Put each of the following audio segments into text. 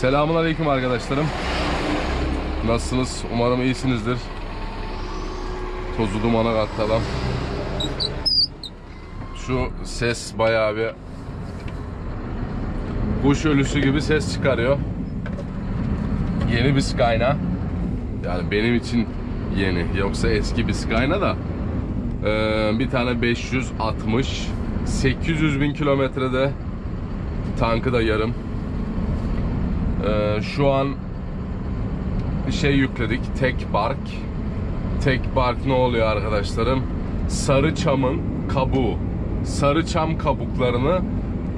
Selamun Aleyküm arkadaşlarım. Nasılsınız? Umarım iyisinizdir. Tozu dumana kattı adam. Şu ses bayağı bir kuş ölüsü gibi ses çıkarıyor. Yeni bir Skyna. Yani benim için yeni. Yoksa eski bir Skyna da. Ee, bir tane 560 800 bin kilometrede tankı da yarım. Ee, şu an bir şey yükledik. Tek bark. Tek bark ne oluyor arkadaşlarım? Sarı çamın kabuğu. Sarı çam kabuklarını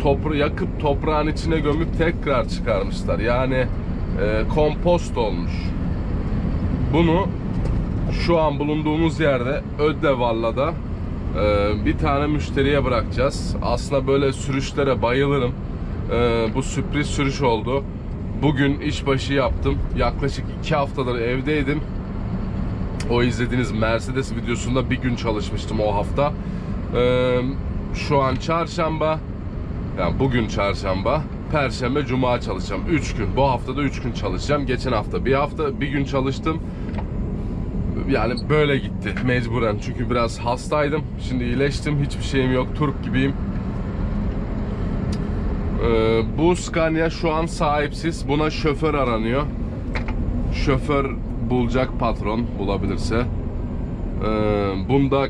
topra yakıp toprağın içine gömüp tekrar çıkarmışlar. Yani e, kompost olmuş. Bunu şu an bulunduğumuz yerde Ödevalla'da e, bir tane müşteriye bırakacağız. Aslında böyle sürüşlere bayılırım. E, bu sürpriz sürüş oldu. Bugün işbaşı yaptım. Yaklaşık iki haftadır evdeydim. O izlediğiniz Mercedes videosunda bir gün çalışmıştım o hafta. E, şu an çarşamba. Yani bugün çarşamba. Perşembe, cuma çalışacağım. 3 gün. Bu haftada 3 gün çalışacağım. Geçen hafta bir hafta bir gün çalıştım. Yani böyle gitti mecburen. Çünkü biraz hastaydım. Şimdi iyileştim. Hiçbir şeyim yok. Turp gibiyim. Ee, bu Scania şu an sahipsiz. Buna şoför aranıyor. Şoför bulacak patron bulabilirse. Ee, bunda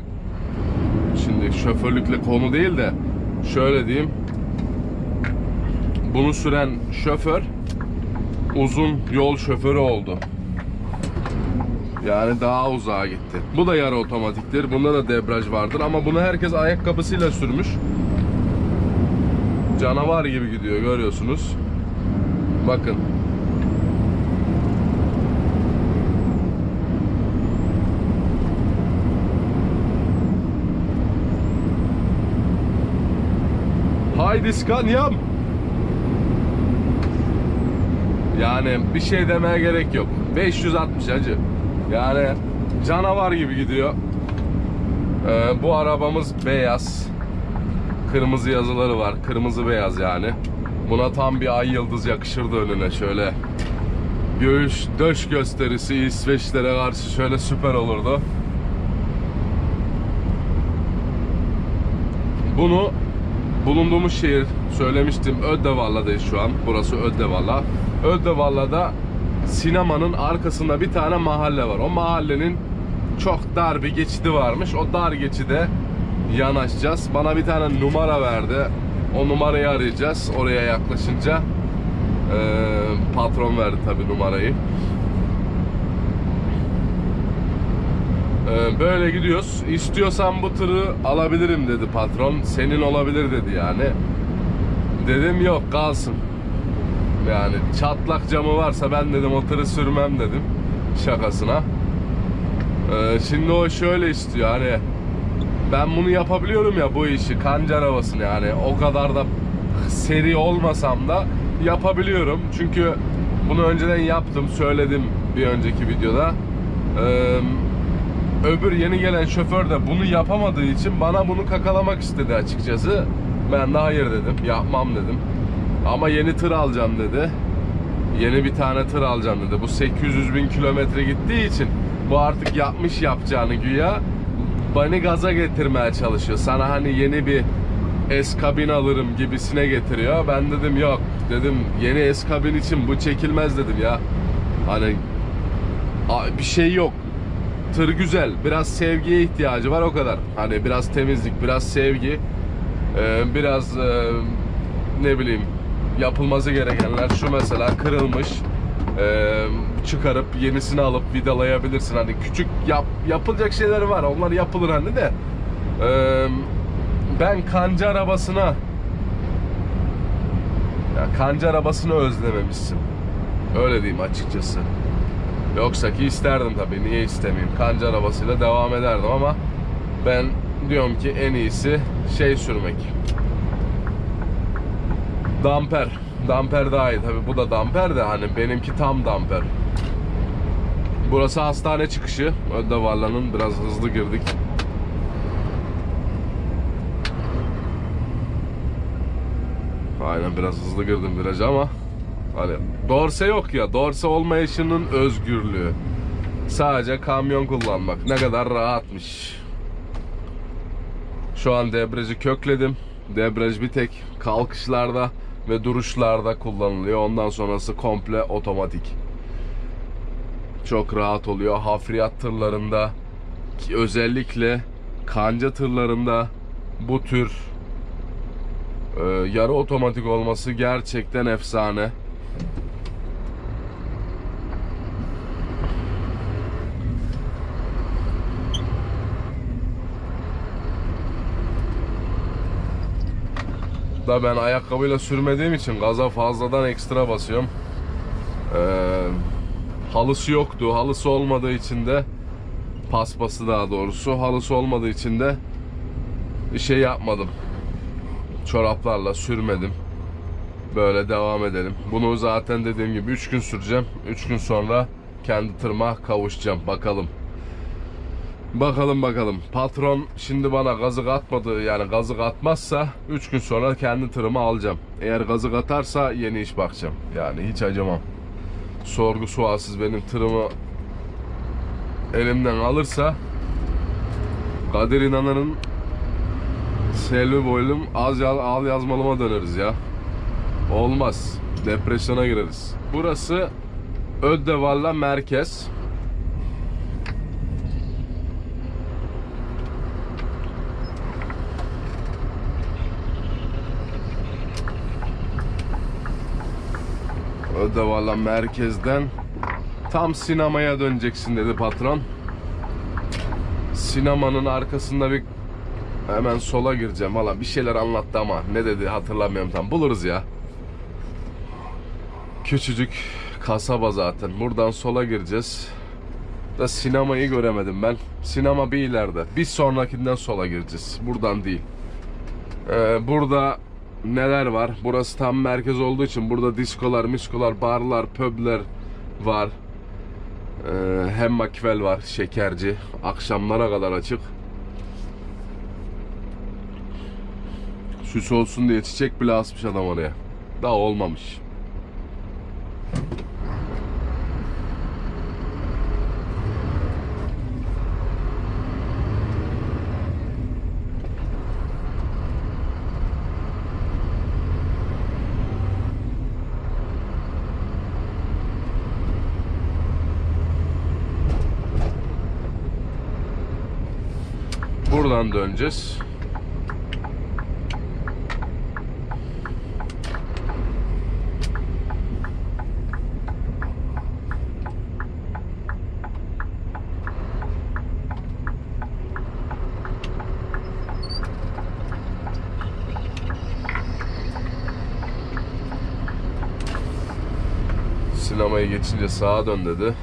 şimdi şoförlükle konu değil de şöyle diyeyim. Bunu süren şoför uzun yol şoförü oldu. Yani daha uzağa gitti. Bu da yarı otomatiktir. Bunda da debraj vardır ama bunu herkes ayakkabısıyla sürmüş. Canavar gibi gidiyor görüyorsunuz. Bakın. Haydi Scania'm. Yani bir şey demeye gerek yok. 560 acı. Yani canavar gibi gidiyor. Ee, bu arabamız beyaz. Kırmızı yazıları var. Kırmızı beyaz yani. Buna tam bir ay yıldız yakışırdı önüne şöyle. Göğüş, döş gösterisi İsveçlere karşı şöyle süper olurdu. Bunu bulunduğumuz şehir söylemiştim Öddevalla'dayız şu an. Burası Öddevalla. Öddevalla'da sinemanın arkasında bir tane mahalle var. O mahallenin çok dar bir geçidi varmış. O dar geçide yanaşacağız. Bana bir tane numara verdi. O numarayı arayacağız. Oraya yaklaşınca Ee, patron verdi tabi numarayı. Ee, böyle gidiyoruz. İstiyorsan bu tırı alabilirim dedi patron. Senin olabilir dedi yani. Dedim yok kalsın. Yani çatlak camı varsa ben dedim o tırı sürmem dedim. Şakasına. Ee, şimdi o şöyle istiyor hani ben bunu yapabiliyorum ya bu işi kanca arabasını yani o kadar da seri olmasam da yapabiliyorum. Çünkü bunu önceden yaptım söyledim bir önceki videoda. Ee, öbür yeni gelen şoför de bunu yapamadığı için bana bunu kakalamak istedi açıkçası. Ben de hayır dedim yapmam dedim. Ama yeni tır alacağım dedi. Yeni bir tane tır alacağım dedi. Bu 800 bin kilometre gittiği için bu artık yapmış yapacağını güya beni gaza getirmeye çalışıyor. Sana hani yeni bir S kabin alırım gibisine getiriyor. Ben dedim yok dedim yeni S kabin için bu çekilmez dedim ya. Hani bir şey yok. Tır güzel. Biraz sevgiye ihtiyacı var o kadar. Hani biraz temizlik, biraz sevgi, e, biraz e, ne bileyim yapılması gerekenler şu mesela kırılmış. E, çıkarıp yenisini alıp vidalayabilirsin. Hani küçük yap, yapılacak şeyler var. Onlar yapılır hani de. E, ben kanca arabasına ya kanca arabasını özlememişsin. Öyle diyeyim açıkçası. Yoksa ki isterdim tabii. Niye istemeyeyim? Kanca arabasıyla devam ederdim ama ben diyorum ki en iyisi şey sürmek. Damper. Damper daha iyi tabii. Bu da damper de hani benimki tam damper. Burası hastane çıkışı. Ödevalla'nın biraz hızlı girdik. Aynen biraz hızlı girdim viraja ama Hani dorse yok ya. Dorse olmayışının özgürlüğü. Sadece kamyon kullanmak. Ne kadar rahatmış. Şu an debriyajı kökledim. Debriyaj bir tek kalkışlarda ve duruşlarda kullanılıyor. Ondan sonrası komple otomatik. Çok rahat oluyor. Hafriyat tırlarında özellikle kanca tırlarında bu tür e, yarı otomatik olması gerçekten efsane. Da ben ayakkabıyla sürmediğim için gaza fazladan ekstra basıyorum. Ee, halısı yoktu. Halısı olmadığı için de paspası daha doğrusu. Halısı olmadığı için de şey yapmadım. Çoraplarla sürmedim. Böyle devam edelim. Bunu zaten dediğim gibi 3 gün süreceğim. 3 gün sonra kendi tırma kavuşacağım. Bakalım. Bakalım bakalım. Patron şimdi bana gazı atmadı yani gazı atmazsa 3 gün sonra kendi tırımı alacağım. Eğer gazı atarsa yeni iş bakacağım. Yani hiç acımam. Sorgu sualsiz benim tırımı elimden alırsa Kadir İnanır'ın Selvi boylum az yaz, al yazmalıma döneriz ya. Olmaz. Depresyona gireriz. Burası Ödevalla merkez. Ödevalla merkezden tam sinemaya döneceksin dedi patron. Sinemanın arkasında bir hemen sola gireceğim. Valla bir şeyler anlattı ama ne dedi hatırlamıyorum tam. Buluruz ya. Küçücük kasaba zaten. Buradan sola gireceğiz. Da sinemayı göremedim ben. Sinema bir ileride. Bir sonrakinden sola gireceğiz. Buradan değil. Ee, burada neler var? Burası tam merkez olduğu için burada diskolar, miskolar, barlar, publer var. Ee, hem makvel var, şekerci. Akşamlara kadar açık. Süs olsun diye çiçek bile asmış adam oraya. Daha olmamış. Buradan döneceğiz. Sinemayı geçince sağa dön dedi.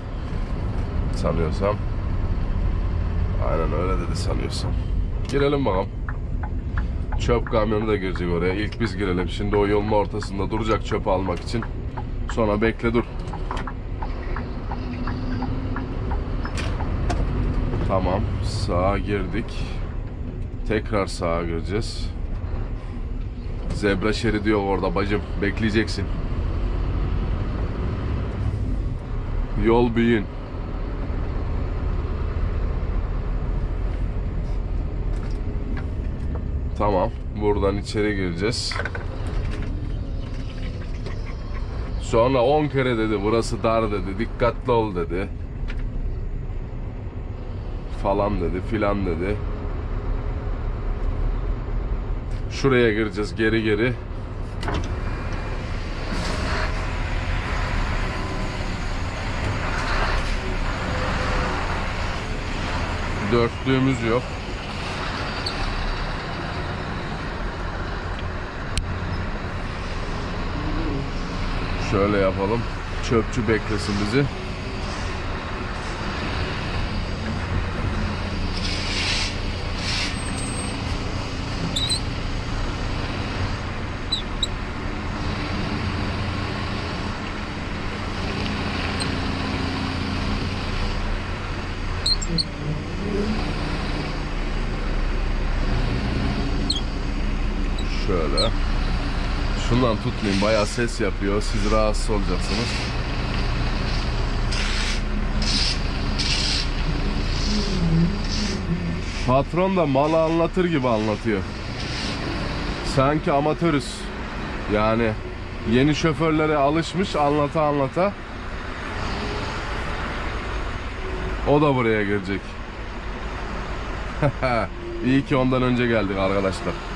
Sanıyorsam. Aynen öyle dedi sanıyorsam. Girelim bakalım. Çöp kamyonu da girecek oraya. İlk biz girelim. Şimdi o yolun ortasında duracak çöp almak için. Sonra bekle dur. Tamam. Sağa girdik. Tekrar sağa gireceğiz. Zebra şeridi yok orada bacım. Bekleyeceksin. Yol büyün. Tamam. Buradan içeri gireceğiz. Sonra 10 kere dedi burası dar dedi. Dikkatli ol dedi. Falan dedi filan dedi. Şuraya gireceğiz geri geri. Dörtlüğümüz yok. Şöyle yapalım. Çöpçü beklesin bizi. Tutmayın bayağı ses yapıyor. Siz rahatsız olacaksınız. Patron da malı anlatır gibi anlatıyor. Sanki amatörüz. Yani yeni şoförlere alışmış anlata anlata. O da buraya girecek. İyi ki ondan önce geldik arkadaşlar.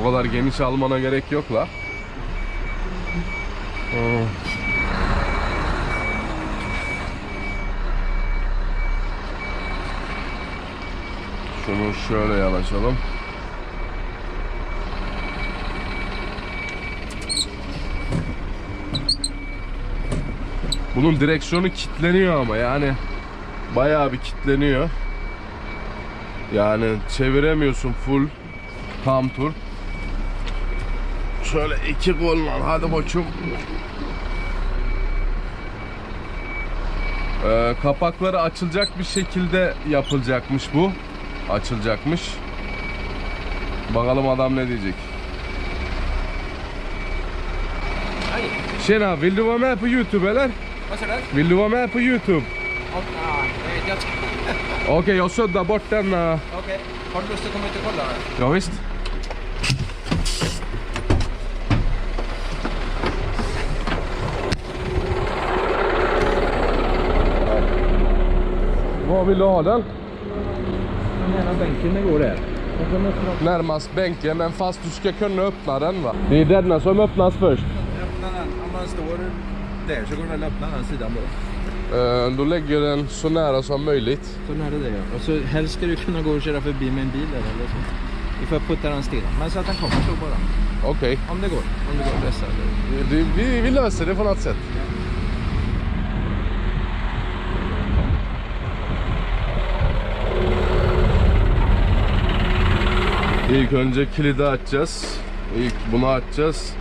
O kadar geniş almana gerek yok la. Şunu şöyle yanaşalım. Bunun direksiyonu kilitleniyor ama yani bayağı bir kilitleniyor. Yani çeviremiyorsun full tam tur. Şöyle iki kolla hadi koçum. Ee, kapakları açılacak bir şekilde yapılacakmış bu. Açılacakmış. Bakalım adam ne diyecek. Tjena, vill du vara med på Youtube eller? Vad sa du? Vill du vara med på Youtube? Nej, jag suddar bort den. Okej. Har du lust att komma ut och kolla? Ja, visst. Var vill du ha den? Nära bänken det går där. Närmast bänken, men fast du ska kunna öppna den va? Det är denna som öppnas först. Öppna den. Om man står där så går den att öppna den sidan då. Eh, Då lägger den så nära som möjligt. Så nära det ja. Och så helst ska du kunna gå och köra förbi med en bil där eller så. Vi får putta den still. Men så att den kommer så bara. Okej. Om det går. Om det går att eller- Det- Vi, vi löser det på något sätt. İlk önce kilidi açacağız. İlk bunu açacağız.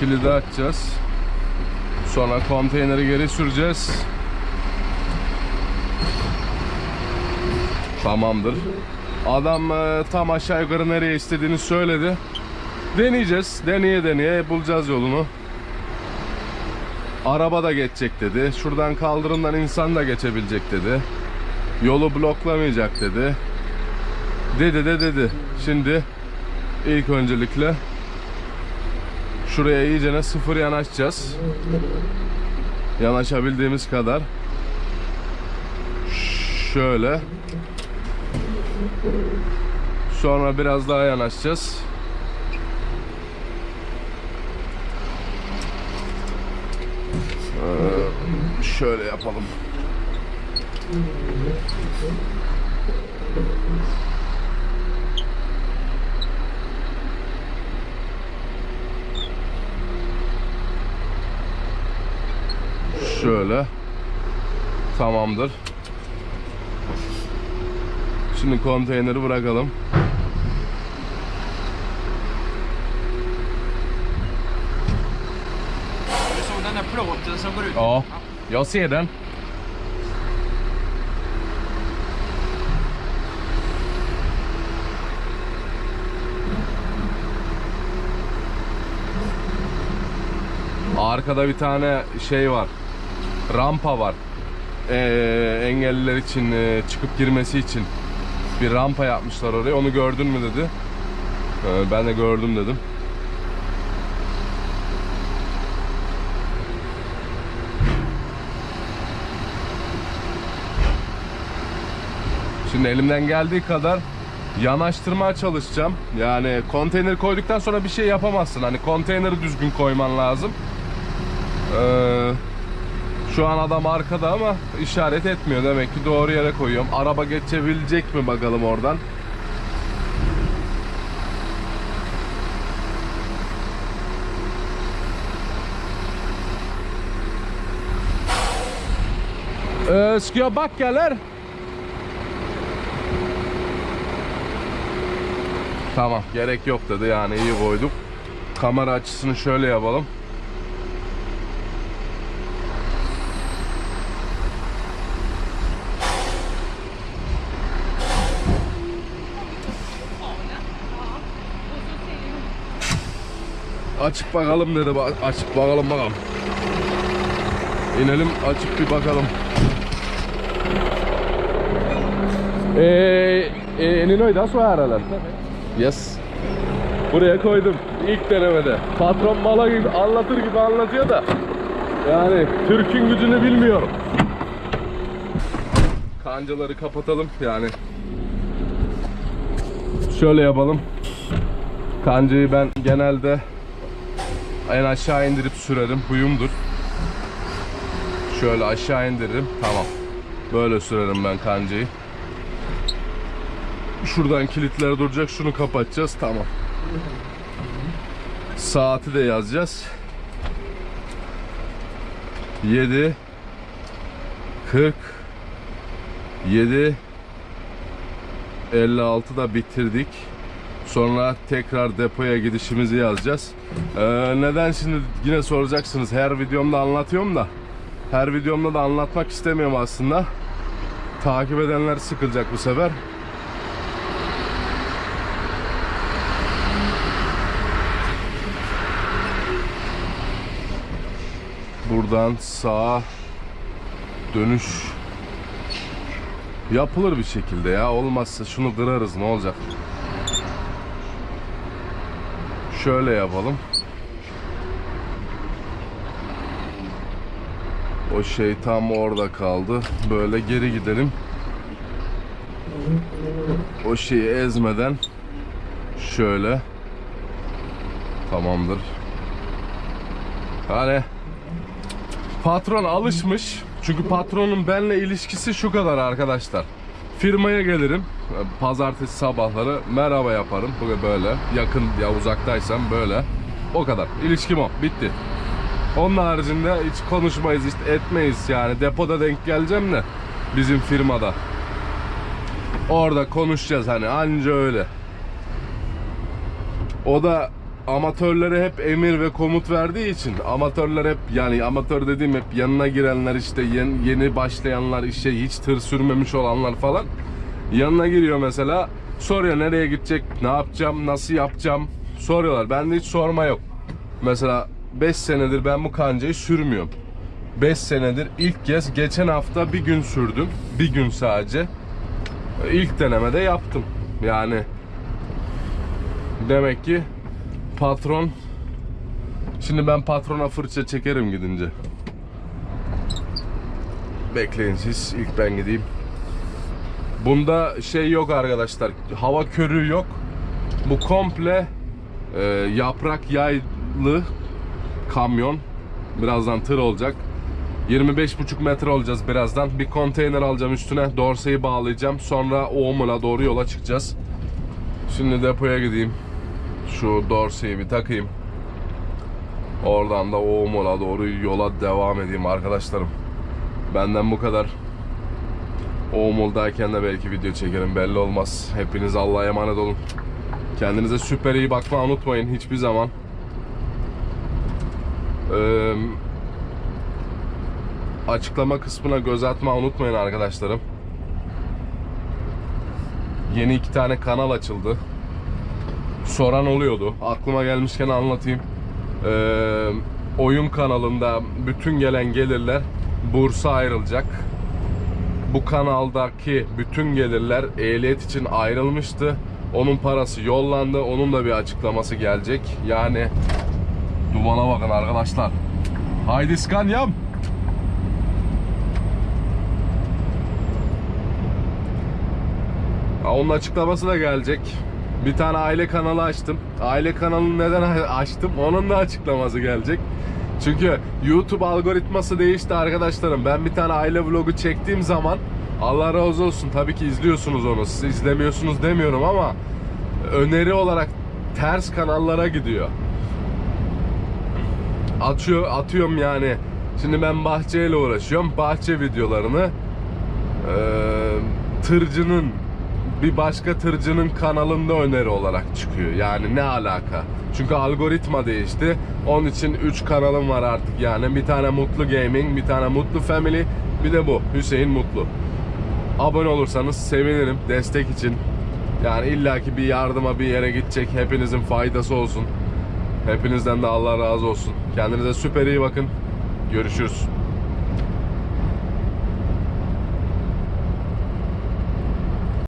Kilidi açacağız. Sonra konteyneri geri süreceğiz. Tamamdır. Adam e, tam aşağı yukarı nereye istediğini söyledi. Deneyeceğiz. Deneye deneye bulacağız yolunu. Araba da geçecek dedi. Şuradan kaldırımdan insan da geçebilecek dedi. Yolu bloklamayacak dedi. Dedi de dedi. Şimdi ilk öncelikle şuraya iyicene sıfır yanaşacağız. Yanaşabildiğimiz kadar. Şöyle. Sonra biraz daha yanaşacağız. Ee, şöyle yapalım. Şöyle. Tamamdır. Şimdi konteyneri bırakalım. Plåten som går ut? Ja, jag ser den. Arkada bir tane şey var. Rampa var. Ee, engelliler için e, çıkıp girmesi için bir rampa yapmışlar oraya. Onu gördün mü dedi. Ee, ben de gördüm dedim. Şimdi elimden geldiği kadar yanaştırmaya çalışacağım. Yani konteyner koyduktan sonra bir şey yapamazsın. Hani konteyneri düzgün koyman lazım. Ee, şu an adam arkada ama işaret etmiyor. Demek ki doğru yere koyuyorum. Araba geçebilecek mi bakalım oradan. Ska backa eller? Tamam gerek yok dedi yani iyi koyduk. Kamera açısını şöyle yapalım. Açıp bakalım dedi. Açıp bakalım bakalım. İnelim açıp bir bakalım. Eee e, Ninoy da su herhalde. Yes. Buraya koydum ilk denemede. Patron mala gibi anlatır gibi anlatıyor da. Yani Türk'ün gücünü bilmiyorum. Kancaları kapatalım yani. Şöyle yapalım. Kancayı ben genelde en aşağı indirip sürerim. Huyumdur. Şöyle aşağı indiririm. Tamam. Böyle sürerim ben kancayı. Şuradan kilitler duracak. Şunu kapatacağız. Tamam. Saati de yazacağız. 7 40 7 56'da bitirdik. Sonra tekrar depoya gidişimizi yazacağız. Ee, neden şimdi yine soracaksınız. Her videomda anlatıyorum da her videomda da anlatmak istemiyorum aslında. Takip edenler sıkılacak bu sefer. Buradan sağa dönüş yapılır bir şekilde ya. Olmazsa şunu kırarız ne olacak? Şöyle yapalım. O şey tam orada kaldı. Böyle geri gidelim. O şeyi ezmeden şöyle tamamdır. Hani patron alışmış. Çünkü patronun benle ilişkisi şu kadar arkadaşlar. Firmaya gelirim. Pazartesi sabahları merhaba yaparım. Böyle. Yakın ya uzaktaysam böyle. O kadar. İlişkim o. Bitti. Onun haricinde hiç konuşmayız, işte etmeyiz yani. Depoda denk geleceğim de bizim firmada. Orada konuşacağız hani anca öyle. O da amatörlere hep emir ve komut verdiği için amatörler hep yani amatör dediğim hep yanına girenler işte yeni, yeni başlayanlar işe hiç tır sürmemiş olanlar falan yanına giriyor mesela soruyor nereye gidecek ne yapacağım nasıl yapacağım? Soruyorlar. Bende hiç sorma yok. Mesela 5 senedir ben bu kancayı sürmüyorum. 5 senedir ilk kez geçen hafta bir gün sürdüm. Bir gün sadece. İlk denemede yaptım. Yani demek ki patron şimdi ben patrona fırça çekerim gidince. Bekleyin siz ilk ben gideyim bunda şey yok arkadaşlar. Hava körüğü yok. Bu komple e, yaprak yaylı kamyon. Birazdan tır olacak. 25,5 metre olacağız birazdan. Bir konteyner alacağım üstüne. Dorseyi bağlayacağım. Sonra Oğum'a doğru yola çıkacağız. Şimdi depoya gideyim. Şu dorseyi bir takayım. Oradan da Oğumol'a doğru yola devam edeyim arkadaşlarım. Benden bu kadar. Oğumol'dayken de belki video çekerim belli olmaz. Hepiniz Allah'a emanet olun. Kendinize süper iyi bakma unutmayın hiçbir zaman. Ee, açıklama kısmına göz atma unutmayın arkadaşlarım. Yeni iki tane kanal açıldı soran oluyordu. Aklıma gelmişken anlatayım. Ee, oyun kanalında bütün gelen gelirler bursa ayrılacak. Bu kanaldaki bütün gelirler ehliyet için ayrılmıştı. Onun parası yollandı. Onun da bir açıklaması gelecek. Yani dumana bakın arkadaşlar. Haydi Skanyam. Ya Onun açıklaması da gelecek. Bir tane aile kanalı açtım. Aile kanalını neden açtım? Onun da açıklaması gelecek. Çünkü YouTube algoritması değişti arkadaşlarım. Ben bir tane aile vlogu çektiğim zaman Allah razı olsun tabii ki izliyorsunuz onu. Siz izlemiyorsunuz demiyorum ama öneri olarak ters kanallara gidiyor. Atıyor, atıyorum yani. Şimdi ben bahçeyle uğraşıyorum. Bahçe videolarını eee, tırcının bir başka tırcının kanalında öneri olarak çıkıyor. Yani ne alaka? Çünkü algoritma değişti. Onun için 3 kanalım var artık yani. Bir tane Mutlu Gaming, bir tane Mutlu Family, bir de bu Hüseyin Mutlu. Abone olursanız sevinirim destek için. Yani illaki bir yardıma bir yere gidecek hepinizin faydası olsun. Hepinizden de Allah razı olsun. Kendinize süper iyi bakın. Görüşürüz.